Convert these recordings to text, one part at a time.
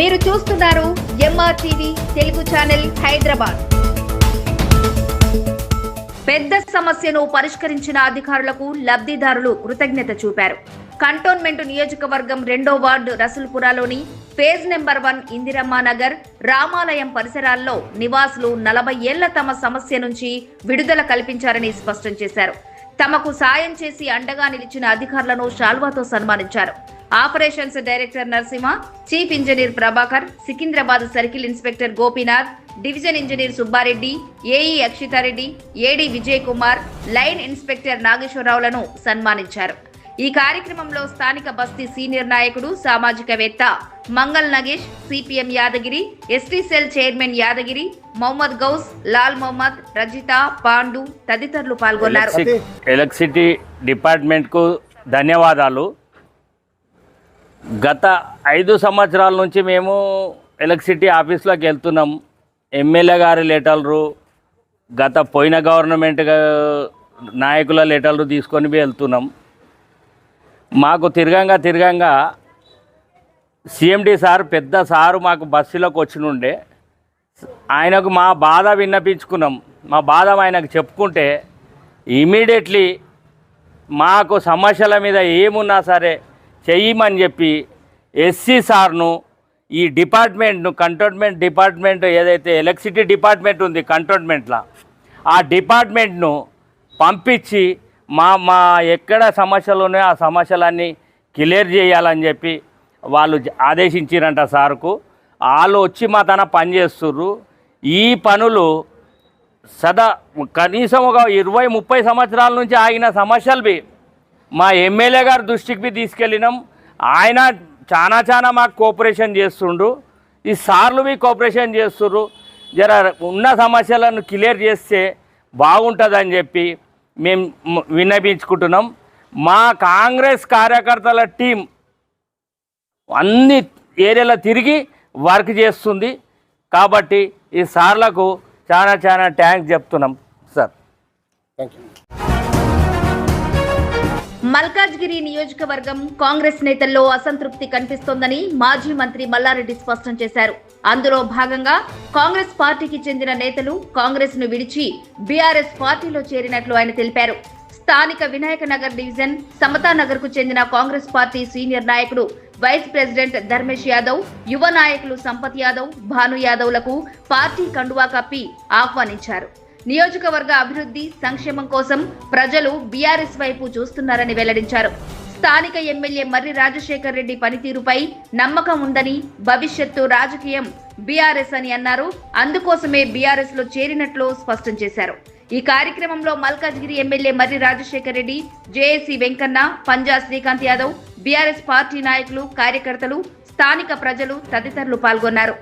మీరు చూస్తున్నారు MR TV Telugu channel Hyderabad. పెద్ద సమస్యను పరిష్కరించిన అధికారులకు లబ్ధిదారులు కృతజ్ఞత చూపారు. కంటోన్మెంట్ నియోజకవర్గం రెండో వార్డు రసుల్పురాలోని phase number one Indiramma Nagar రామాలయం పరిసరాల్లో నివాసులు నలభై ఏళ్ళ తమ సమస్య నుంచి విడుదల కల్పించారని స్పష్టం చేశారు. తమకు సాయం చేసి అండగా నిలిచిన అధికారులను షాల్వాతో సన్మానించారు. Operations director Narasimha chief engineer Prabhakar Secunderabad circle inspector Gopinath division engineer Subbareddy AE Akshithareddy AD Vijay Kumar line inspector నాగేశ్వరరావులను సన్మానించారు. ఈ కార్యక్రమంలో స్థానిక బస్తీ సీనియర్ నాయకుడు సామాజికవేత్త Mangal Nagesh CPM Yadagiri ST cell chairman Yadagiri Mohammed Gous Lal Mohammed Rajitha Pandu తదితరులు పాల్గొన్నారు. Electricity electricity డిపార్ట్మెంట్కు ధన్యవాదాలు. గత ఐదు సంవత్సరాల నుంచి మేము ఎలక్ట్రిసిటీ ఆఫీస్లోకి వెళ్తున్నాం. ఎమ్మెల్యే గారి లెటర్లు గత పోయిన గవర్నమెంట్ నాయకుల లెటర్లు తీసుకొని వెళ్తున్నాం. మాకు తిరగంగా తిరగంగా సిఎండి సార్ పెద్ద సారు మాకు బస్సులోకి వచ్చినుండే ఆయనకు మా బాధ విన్నపించుకున్నాం. మా బాధ ఆయనకు చెప్పుకుంటే ఇమీడియట్లీ మాకు సమస్యల మీద ఏమున్నా సరే చెయ్యమని చెప్పి ఎస్సీ సార్ను ఈ డిపార్ట్మెంట్ను కంటోన్మెంట్ డిపార్ట్మెంట్ ఏదైతే ఎలక్ట్రిసిటీ డిపార్ట్మెంట్ ఉంది కంటోన్మెంట్లో ఆ డిపార్ట్మెంట్ను పంపించి మా మా ఎక్కడ సమస్యలు ఉన్నాయో ఆ సమస్యలన్నీ క్లియర్ చేయాలని చెప్పి వాళ్ళు ఆదేశించారంట సార్కు. వాళ్ళు వచ్చి మా తన పని చేస్తుర్రు. ఈ పనులు సదా కనీసం ఒక ఇరవై ముప్పై సంవత్సరాల నుంచి ఆగిన సమస్యలు మా ఎమ్మెల్యే గారు దృష్టికి తీసుకెళ్ళినాం. ఆయన చాలా చాలా మాకు కోఆపరేషన్ చేస్తుండు. ఈ సార్లు మీ కోఆపరేషన్ చేస్తుర్రు జర ఉన్న సమస్యలను క్లియర్ చేస్తే బాగుంటుందని చెప్పి మేము విన్నపించుకుంటున్నాం. మా కాంగ్రెస్ కార్యకర్తల టీం అన్ని ఏరియాలో తిరిగి వర్క్ చేస్తుంది. కాబట్టి ఈ సార్లకు చాలా చాలా ట్యాంక్ చెప్తున్నాం సార్. Thank you. మల్కాజ్గిరి నియోజకవర్గం కాంగ్రెస్ నేతల్లో అసంతృప్తి కనిపిస్తోందని మాజీ మంత్రి మల్లారెడ్డి స్పష్టం చేశారు. అందులో భాగంగా కాంగ్రెస్ పార్టీకి చెందిన నేతలు కాంగ్రెస్ను విడిచి బీఆర్ఎస్ పార్టీలో చేరినట్లు ఆయన తెలిపారు. స్థానిక వినాయక నగర్ డివిజన్ సమతానగర్కు చెందిన కాంగ్రెస్ పార్టీ సీనియర్ నాయకుడు వైస్ ప్రెసిడెంట్ ధర్మేష్ యాదవ్ యువ నాయకులు సంపత్ యాదవ్ భాను యాదవ్లకు పార్టీ కండువా కప్పి ఆహ్వానించారు. నియోజకవర్గ అభివృద్ధి సంక్షేమం కోసం ప్రజలు బీఆర్ఎస్ వైపు చూస్తున్నారని వెల్లడించారు. స్థానిక ఎమ్మెల్యే మర్రి రాజశేఖర్ రెడ్డి పనితీరుపై నమ్మకం ఉందని భవిష్యత్తు రాజకీయం బీఆర్ఎస్ అని అన్నారు. అందుకోసమే బీఆర్ఎస్లో చేరినట్లు స్పష్టం చేశారు. ఈ కార్యక్రమంలో Malkajgiri MLA Marri Rajasekhar Reddy JAC Venkanna Panja Srikanth Yadav BRS party నాయకులు కార్యకర్తలు స్థానిక ప్రజలు తదితరులు పాల్గొన్నారు.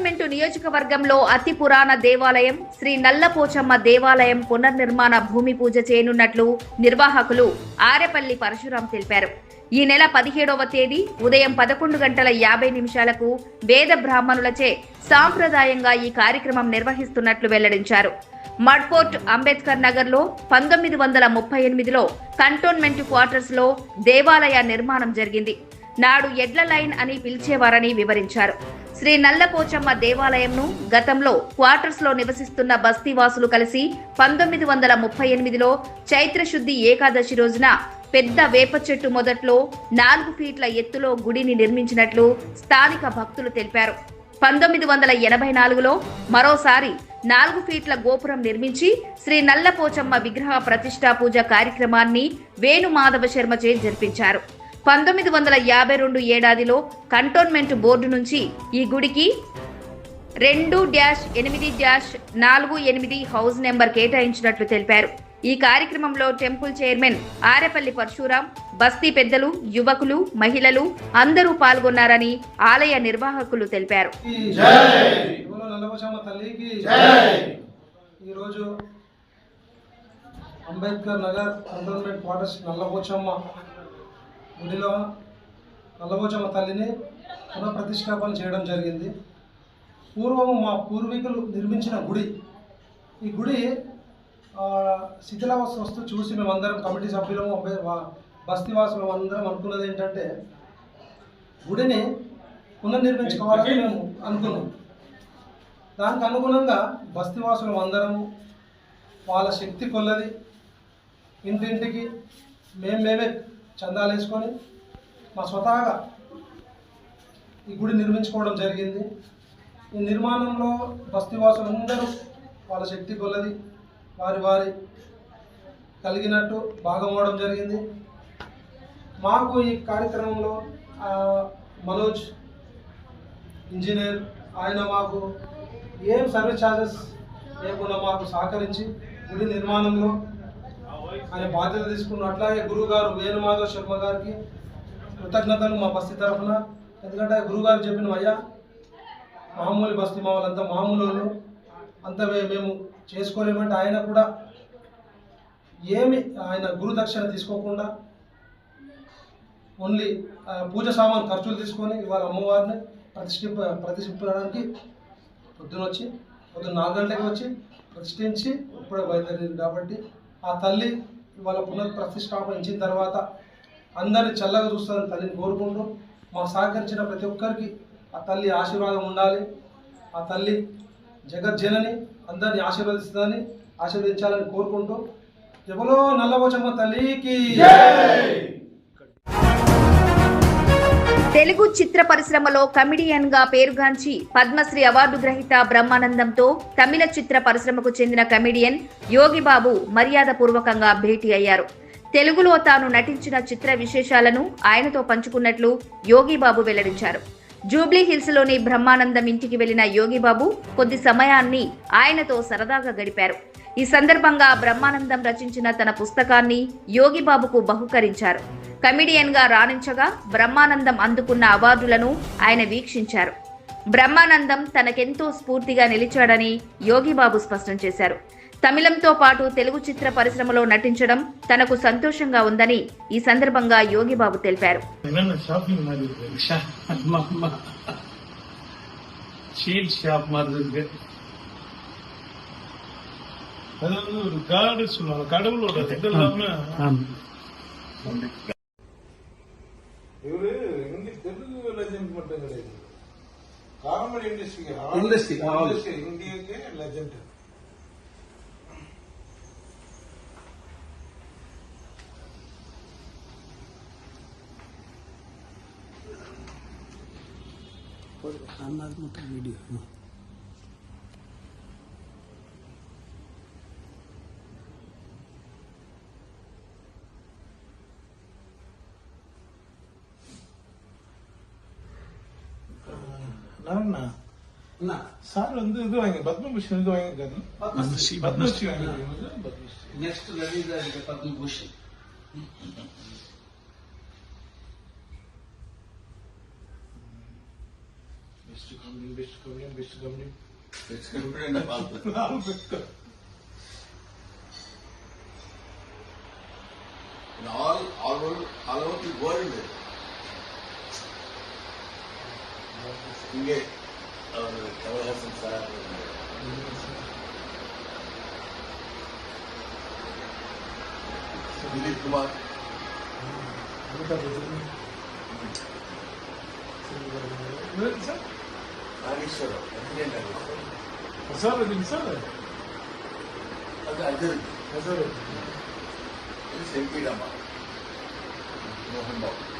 కంటోన్మెంట్ నియోజకవర్గంలో అతి పురాణ దేవాలయం శ్రీ నల్లపోచమ్మ దేవాలయం పునర్నిర్మాణ భూమి పూజ చేయనున్నట్లు నిర్వాహకులు ఆరెపల్లి పరశురాం తెలిపారు. ఈ నెల పదిహేడవ తేదీ ఉదయం పదకొండు గంటల యాభై నిమిషాలకు వేద బ్రాహ్మణులచే సాంప్రదాయంగా ఈ కార్యక్రమం నిర్వహిస్తున్నట్లు వెల్లడించారు. మడ్పోర్ట్ అంబేద్కర్ నగర్లో పంతొమ్మిది వందల ముప్పై ఎనిమిదిలో కంటోన్మెంట్ క్వార్టర్స్లో దేవాలయ నిర్మాణం జరిగింది. నాడు ఎడ్ల లైన్ అని పిలిచేవారని వివరించారు. శ్రీ నల్లపోచమ్మ దేవాలయంను గతంలో క్వార్టర్స్లో నివసిస్తున్న బస్తీవాసులు కలిసి పంతొమ్మిది వందల ముప్పై ఎనిమిదిలో చైత్రశుద్ధి ఏకాదశి రోజున పెద్ద వేప చెట్టు మొదట్లో నాలుగు ఫీట్ల ఎత్తులో గుడిని నిర్మించినట్లు స్థానిక భక్తులు తెలిపారు. పంతొమ్మిది వందల ఎనభై నాలుగులో మరోసారి నాలుగు ఫీట్ల గోపురం నిర్మించి శ్రీ నల్లపోచమ్మ విగ్రహ ప్రతిష్టా పూజ కార్యక్రమాన్ని వేణుమాధవ శర్మచే జరిపించారు. పంతొమ్మిది వందల యాభై రెండు ఏడాదిలో కంటోన్మెంట్ బోర్డు నుంచి ఈ గుడికి రెండు డ్యాష్ ఎనిమిది డ్యాష్ నాలుగు ఎనిమిది హౌస్ నెంబర్ కేటాయించినట్లు తెలిపారు. ఈ కార్యక్రమంలో టెంపుల్ చైర్మన్ ఆరేపల్లి పరశురాం బస్తీ పెద్దలు యువకులు మహిళలు అందరూ పాల్గొన్నారని ఆలయ నిర్వాహకులు తెలిపారు. అంబేద్కర్ నగర్ కంటోన్మెంట్ క్వార్టర్స్ నల్లపోచమ్మ గుడిలో నల్లబోచమ్మ తల్లిని పునఃప్రతిష్టాపన చేయడం జరిగింది. పూర్వము మా పూర్వీకులు నిర్మించిన గుడి. ఈ గుడి శిథిలావస్థ వస్తూ చూసి మేమందరం కమిటీ సభ్యులము అబ్బాయి బస్తీవాసులు అందరం అనుకున్నది ఏంటంటే గుడిని పునర్నిర్మించుకోవాలని మేము అనుకున్నాం. దానికి అనుగుణంగా బస్తీవాసులు అందరము వాళ్ళ శక్తి కొల్లది. ఇంటింటికి మేము మేమే చందాలు వేసుకొని మా స్వతహాగా ఈ గుడి నిర్మించుకోవడం జరిగింది. ఈ నిర్మాణంలో బస్తీవాసులందరూ వాళ్ళ శక్తి కొలది వారి వారి కలిగినట్టు భాగమవడం జరిగింది. మాకు ఈ కార్యక్రమంలో మనోజ్ ఇంజనీర్ ఆయన మాకు ఏం సర్వీస్ ఛార్జెస్ లేకుండా మాకు సహకరించి గుడి నిర్మాణంలో ఆయన బాధ్యత తీసుకున్న అట్లాగే గురువు గారు వేణుమాధవ్ శర్మ గారికి కృతజ్ఞతలు మా బస్తీ తరఫున ఎందుకంటే గురుగారు చెప్పిన అయ్యా మామూలు బస్తీ మా వాళ్ళంతా మామూలు వాళ్ళు. అంత మేము చేసుకోలేమంటే ఆయన కూడా ఏమి ఆయన గురుదక్షిణ తీసుకోకుండా ఓన్లీ ఆ, పూజ సామాన్ ఖర్చులు తీసుకొని ఇవాళ అమ్మవారిని ప్రతిష్ఠింప ప్రతిష్ఠించడానికి పొద్దున వచ్చి పొద్దున్న నాలుగు గంటలకు వచ్చి ప్రతిష్ఠించి ఇప్పుడే బయలుదేరింది కాబట్టి ఆ తల్లి ఇవాళ పునఃప్రతిష్టాపన ఇచ్చిన తర్వాత అందరిని చల్లగా చూస్తుందని తల్లిని కోరుకుంటూ మాకు సహకరించిన ప్రతి ఒక్కరికి ఆ తల్లి ఆశీర్వాదం ఉండాలి. ఆ తల్లి జగజ్జనని అందరిని ఆశీర్వదిస్తుందని ఆశీర్వదించాలని కోరుకుంటూ. ఎవరో నల్లవచమ్మ తల్లికి తెలుగు చిత్ర పరిశ్రమలో కమిడియన్గా పేరుగాంచి పద్మశ్రీ అవార్డు గ్రహీత బ్రహ్మానందంతో తమిళ చిత్ర పరిశ్రమకు చెందిన కమిడియన్ యోగిబాబు మర్యాదపూర్వకంగా భేటీ అయ్యారు. తెలుగులో తాను నటించిన చిత్ర విశేషాలను ఆయనతో పంచుకున్నట్లు యోగిబాబు వెల్లడించారు. జూబ్లీ హిల్స్లోని బ్రహ్మానందం ఇంటికి వెళ్ళిన యోగిబాబు కొద్ది సమయాన్ని ఆయనతో సరదాగా గడిపారు. ఈ సందర్భంగా బ్రహ్మానందం రచించిన తన పుస్తకాన్ని యోగిబాబుకు బహుకరించారు. కమిడియన్గా రాణించగా బ్రహ్మానందం అందుకున్న అవార్డులను ఆయన వీక్షించారు. బ్రహ్మానందం తనకెంతో స్ఫూర్తిగా నిలిచాడని యోగిబాబు స్పష్టం చేశారు. తమిళంతో పాటు తెలుగు చిత్ర పరిశ్రమలో నటించడం తనకు సంతోషంగా ఉందని ఈ సందర్భంగా యోగిబాబు తెలిపారు. షాపింగ్ வந்து ஒரு காடு சொல்லுவாங்க. கடவுளோட இது இல்லாம இவரு இங்க தெலுங்கு லெஜெண்ட் மட்டும் கிடையாது. Comedy industry ah. இண்டஸ்ட்ரி இந்தியாக்கே லெஜெண்ட் நான் சார் வந்து இது வாங்கி பத்மபூஷன் இது வாங்கியிருக்காரு பத்மஸ்ரீ பத்மஸ்ரீ வாங்கியிருக்காரு நெக்ஸ்ட் ரவீதா இருக்கு Padma Bhushan best company best company best company best company best company in all all over, all over the world. இங்கே Amin. Allah hepsini sana Dilip Kumar. Bu da. Ne sen? Ali Şoro. Hatırlayan Ali